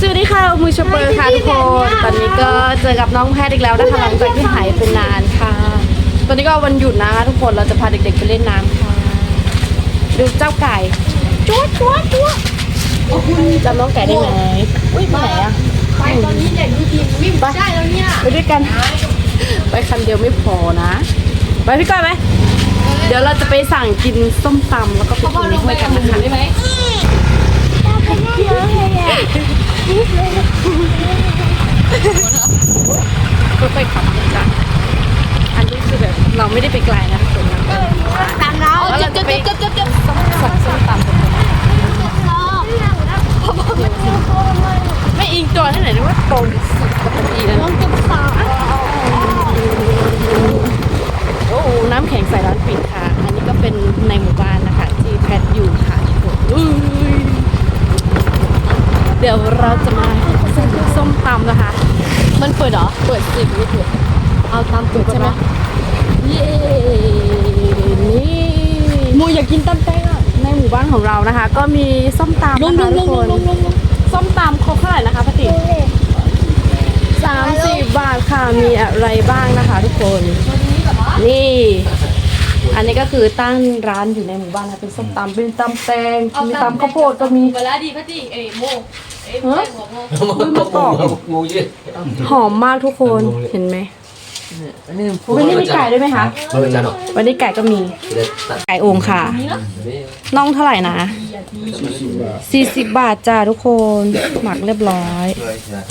สวัสดีค่ะมูชเปอร์ค่ะทุกคนตอนนี้ก็เจอกับน้องแพทย์อีกแล้วนะคะหลังจากที่หายไปนานค่ะ ตอนนี้ก็วันหยุดนะคะทุกคนเราจะพาเด็กๆไปเล่นน้ำค่ะ ดูเจ้าไก่จั๊วจั๊วจั๊วจำน้องไก่ได้ไหมอุ้ยไปไหนอะไปตอนนี้เด็กดูทีมวิ่งไม่ได้แล้วเนี่ยไปด้วยกัน ไปคันเดียวไม่พอนะ ไปพี่ก้อยไหมเดี๋ยวเราจะไปสั่งกินส้มตำแล้วก็ไปกินด้วยกันนะคะได้ไหม ค่อยๆขับนะจ๊ะอันนี้คือแบบเราไม่ได้ไปไกลนะทุกคนนะตามเราแล้วเราจะไปเจ็บเจ็บเจ็บสั่งส้มตำกันไม่อิงตัวที่ไหนนึกว่าตรงสุดปกติแล้วต้องเจ็บสาว โอ้โหน้ำแข็งใส่ร้านปิดค่ะ อันนี้ก็เป็นในหมู่บ้านนะคะ ที่แพทอยู่ค่ะทุกคนอุ้ยเดี๋ยวเราจะมาสั่งส้มตำนะคะ มัน เปิดเหรอ เปิดสิบไม่เปิดเอาตามเปิดใช่ไหมเย้นี่มูอยากกินตำแตงอะในหมู่บ้านของเรานะคะ ก็มีส้มตำลงนะลคะงทุลกงคลนงลงลงส้มตำครบเท่าไหร่นะคะพติสามสิบบาทค่ะมีอะไรบ้างนะคะ ทุกคน นี่ อันนี้ก็คือตั้งร้านอยู่ในหมู่บ้านนะเป็นส้มตำเป็นตำแตงมีตำข้าวโพดก็มีเวลาดีพัดีเอ้โมเอ้ ฮะหัวโมอุ้ยมะกอกงูยืด หอมมากทุกคนเห็นไหมวันนี้มีไก่ด้วยไหมคะเบอร์จานหรอวันนี้ไก่ก็มีเด็ดตัดไก่โอ่งค่ะน่องเท่าไหร่นะ40 บาทจ้าทุกคนหมักเรียบร้อย เลยนะ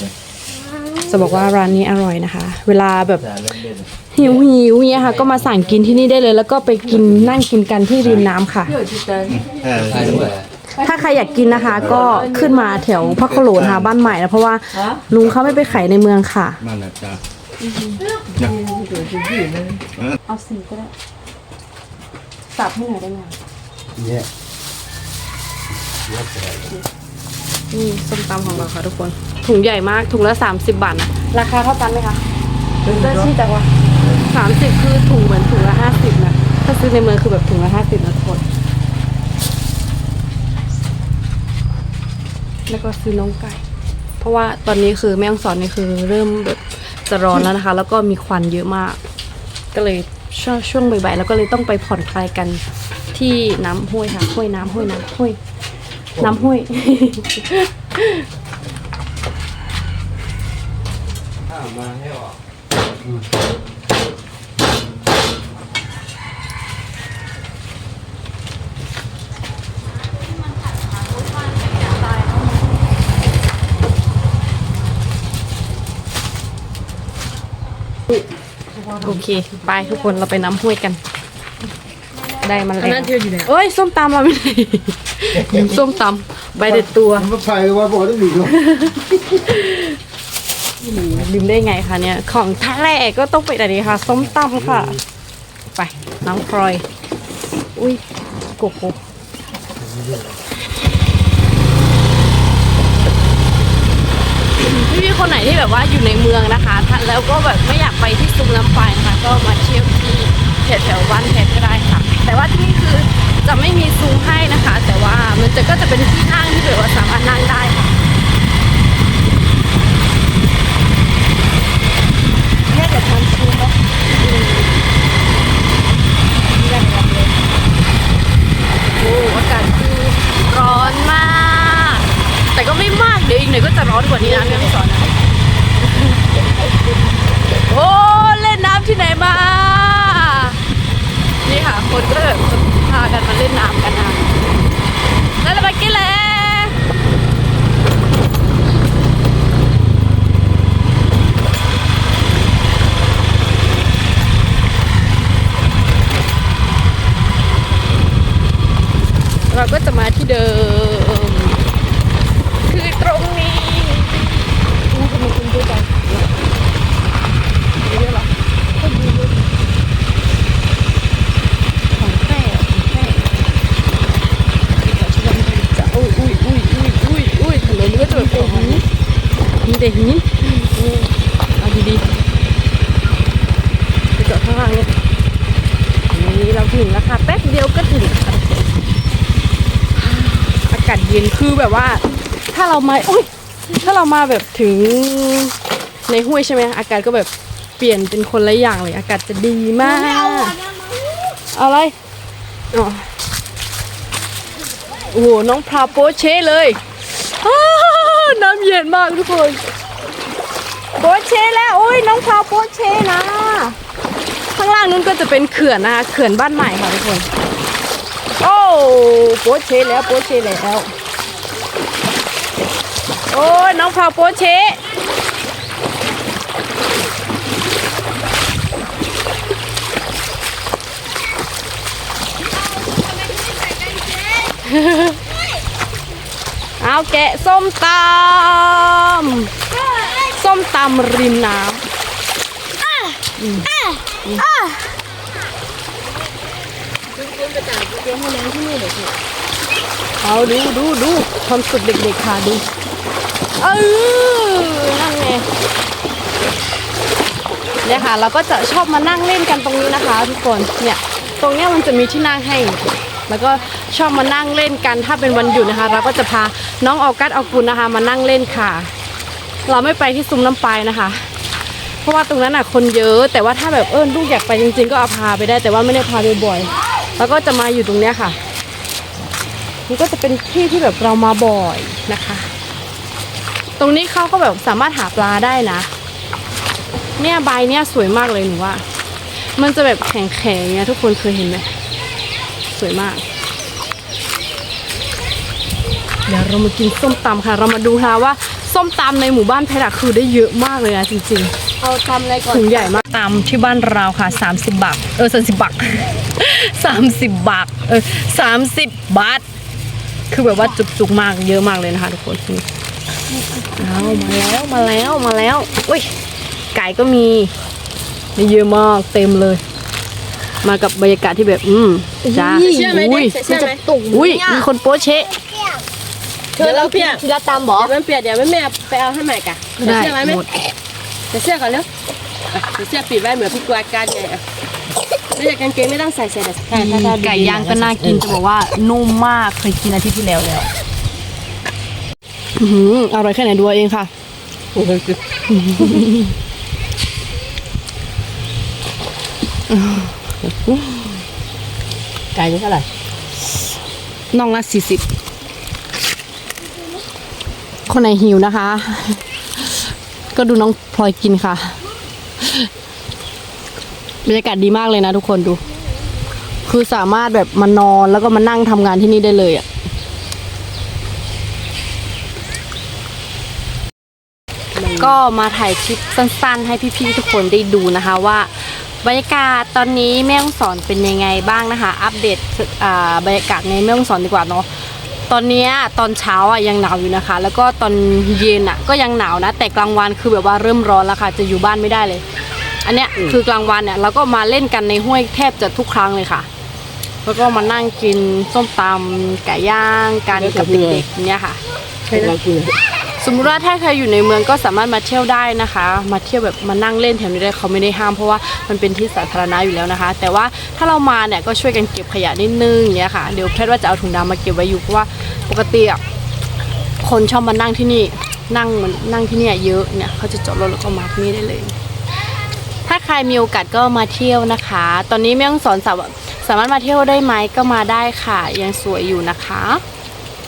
จะบอกว่าร้านนี้อร่อยนะคะ เวลาแบบจานเล่นเล่นหิวหิวเนี่ยค่ะ ก็มาสั่งกินที่นี่ได้เลย แล้วก็ไปกินนั่งกินกันที่ริมน้ำค่ะใช่ด้วย ถ้าใครอยากกินนะคะ ก็ขึ้นมาแถวพระโขโลนค่ะบ้านใหม่นะเพราะว่าลุงเขาไม่ไปขายในเมืองค่ะนั่นแหละจ้าเอาสีก็ได้สับให้หน่อยได้ไหมเนี่ยนี่ส้มตำของเราค่ะทุกคน ถุงใหญ่มากถุงละ 30 บาทนะราคาเท่ากันไหมคะเลือกที่แต่ว่าสามสิบคือถุงเหมือนถุงละห้าสิบนะถ้าซื้อในเมืองคือแบบถุงละห้าสิบนะทุกคน แล้วก็ซื้อน้องไก่ เพราะว่าตอนนี้คือแม่ฮ่องสอนนี่คือเริ่มแบบจะร้อนแล้วนะคะ แล้วก็มีควันเยอะมาก ก็เลยช่วงช่วงบ่ายๆแล้วก็เลยต้องไปผ่อนคลายกันที่น้ำห้วยค่ะห้วยน้ำห้วยน้ำห้วย น้ำห้วย มาให้ออก โอเค ไปทุกคนเราไปน้ำห้วยกัน ได้มันอันแล้นั้วนเธออยู่ไหนเอ้ย ส้มตำเราไม่ได้ลืมส้มตำใบเด็ดตัว มันไปว่าบอกต้องมีลงลืมได้ไงคะเนี่ย ของแท้ก็ต้องไปอันนี้ค่ะ ส้มตำค่ะ ไปน้ำครอย อุ้ยโกโก้ พี่ๆคนไหนที่แบบว่าอยู่ในเมืองนะคะแล้วก็แบบไม่อยากไปที่ซุ้มน้ำไฟนะคะก็มาเที่ยวที่แถวๆบ้านเพชรก็ได้ค่ะ แต่ว่าที่นี่คือจะไม่มีซุ้มให้นะคะ แต่ว่ามันจะก็จะเป็นที่นั่งที่แบบว่าสามารถนั่งได้ค่ะเนี่ยจะทำซุ้มไหมโอ้อากาศคือร้อนมาก แต่ก็ไม่มาก เดี๋ยวอีกหน่อยก็จะร้อนก ว่านี้นะแม่ไม่สอนนะโอ้เล่นน้ำที่ไหนมา นี่ค่ะ คนก็แบบพากันมาเล่นน้ำกันนะแล้วเราไปกินเลย เราก็จะมาที่เดิม คือตรงนี้นี่จะมีคุณดูกันเยอะเหรอคนดูเยอะของแท้ของแท้จะอุ้ยอุ้ยอุ้ยอุ้ยอุ้ยอุ้ยถนนนี้ก็จะเป็นของนี้มีแต่หินเอาดีๆไปจอดข้างล่างเนี่ยนี่เรา ถึงแล้วค่ะแป๊บเดียวก็ถึงค่ะทุกคนอากาศเย็นคือแบบว่า ถ้าเรามาอุ้ยถ้าเรามาแบบถึงในห้วยใช่ไหมอากาศก็แบบเปลี่ยนเป็นคนละอย่างเลย อากาศจะดีมากเอาอะไรอ๋อโอ้โหน้องพราวโปเช่เลยอ้าวน้ำเย็นมากทุกคนโปเช่แล้วโอ้ยน้องพราวโปเช่นะข้างล่างนู้นก็จะเป็นเขื่อนนะคะเขื่อนบ้านใหม่ค่ะทุกคน โอ้โปเชแล้วโปเชแล้ว โอ้น้องพาวโปเชเอาแกะส้มตำส้มตำริมน้ำ อืมเอาดูดูดูความสุขเด็กๆค่ะดูเออนั่นไงเนี่ยค่ะเราก็จะชอบมานั่งเล่นกันตรงนี้นะคะ ทุกคนเนี่ยตรงเนี้ยมันจะมีที่นั่งให้ แล้วก็ชอบมานั่งเล่นกันถ้าเป็นวันหยุดนะคะ เราก็จะพาน้องออกัสออกุลนะคะ มานั่งเล่นค่ะ เราไม่ไปที่ซุ้มน้ำปลายนะคะ เพราะว่าตรงนั้นอะคนเยอะแต่ว่าถ้าแบบเออลูกอยากไปจริง ๆ ก็เอาพาไปได้ แต่ว่าไม่ได้พาบ่อยๆแล้วก็จะมาอยู่ตรงเนี้ยค่ะ มันก็จะเป็นที่ที่แบบเรามาบ่อยนะคะ ตรงนี้เขาก็แบบสามารถหาปลาได้นะ เนี่ยใบเนี่ยสวยมากเลยหนูว่า มันจะแบบแข็งๆเนี่ยทุกคนเคยเห็นไหมสวยมากเดี๋ยวเรามากินส้มตำค่ะ เรามาดูค่ะว่า ส้มตำในหมู่บ้านเพชระคือได้เยอะมากเลยนะจริงๆ เอาทำอะไรก่อๆนถุงใหญ่มากตำที่บ้านเราค่ะ 30 บาท เออ30บาท30บาท เออ30บาท คือแบบว่าจุกๆมากเยอะมากเลยนะคะทุกคนนี่เอามาแล้วมาแล้วมาแล้วอุ้ยไก่ก็มีมีเยอะมากเต็มเลย มากับบรรยากาศที่แบบ อืมจ้าเชื่อไหมอุ้ยเด็กเชื่อไหมอุ้ยมีคนโป๊ะเชะเดี๋ยวเราเปลี่ยนทีละตามบอเดี๋ยวมันเปลี่ยนเดี๋ยวแม่แม่ไปเอาให้ใหม่กะได้เชื่อไหมแม่หมด เดี๋ยวเสื้อก่อนเร็วอะเดี๋ยวเสื้อปิดไว้เหมือนพี่กวาดการไงอะไม่อยากกางเกงไม่ต้องใส่ใส่แต่ถ้าถ้าถ้าไก่ย่างก็น่ากินจะบอกว่านุ่มมากเคยกินอาทิตย์ที่แล้วแล้วอื้อหืออร่อยแค่ไหนดูเอาเองค่ะไก่นี่เท่าไหร่น่องละสี่สิบคนไหนหิวนะคะ ก็ดูน้องพลอยกินค่ะ บรรยากาศดีมากเลยนะทุกคนดู คือสามารถแบบมานอนแล้วก็มานั่งทำงานที่นี่ได้เลยอะก็มาถ่ายคลิปสั้นๆ ให้พี่ๆทุกคนได้ดูนะคะว่าบรรยากาศตอนนี้แม่ฮ่องสอนเป็นยังไงบ้างนะคะ อัปเดตบรรยากาศในแม่ฮ่องสอนดีกว่าเนาะ ตอนเนี้ยตอนเช้าอะยังหนาวอยู่นะคะ แล้วก็ตอนเย็นอะก็ยังหนาวนะ แต่กลางวันคือแบบว่าเริ่มร้อนแล้วค่ะ จะอยู่บ้านไม่ได้เลย อันเนี้ยคือกลางวันเนี่ยเราก็มาเล่นกันในห้วยแทบจะทุกครั้งเลยค่ะ แล้วก็มานั่งกินส้มตำไก่ย่างกันกับเด็กๆเนี่ยค่ะเรากิน สมมุติว่าถ้าใครอยู่ในเมืองก็สามารถมาเที่ยวได้นะคะ มาเที่ยวแบบมานั่งเล่นแถวนี้ได้เขาไม่ได้ห้ามเพราะว่ามันเป็นที่สาธารณะอยู่แล้วนะคะ แต่ว่าถ้าเรามาเนี่ยก็ช่วยกันเก็บขยะนิดนึงอย่างเงี้ยค่ะเดี๋ยวแพทย์ว่าจะเอาถุงดำมาเก็บไว้อยู่เพราะว่าปกติอะคนชอบมานั่งที่นี่นั่งมันนั่งที่เนี่ยเยอะเนี่ยเขาจะจอดรถแล้วก็มาที่นี่ได้เลย ถ้าใครมีโอกาสก็มาเที่ยวนะคะ ตอนนี้แม่ต้องสอนสาวสามารถมาเที่ยวได้ไหมก็มาได้ค่ะ ยังสวยอยู่นะคะ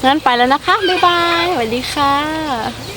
งั้นไปแล้วนะคะ บ๊ายบายสวัสดีค่ะ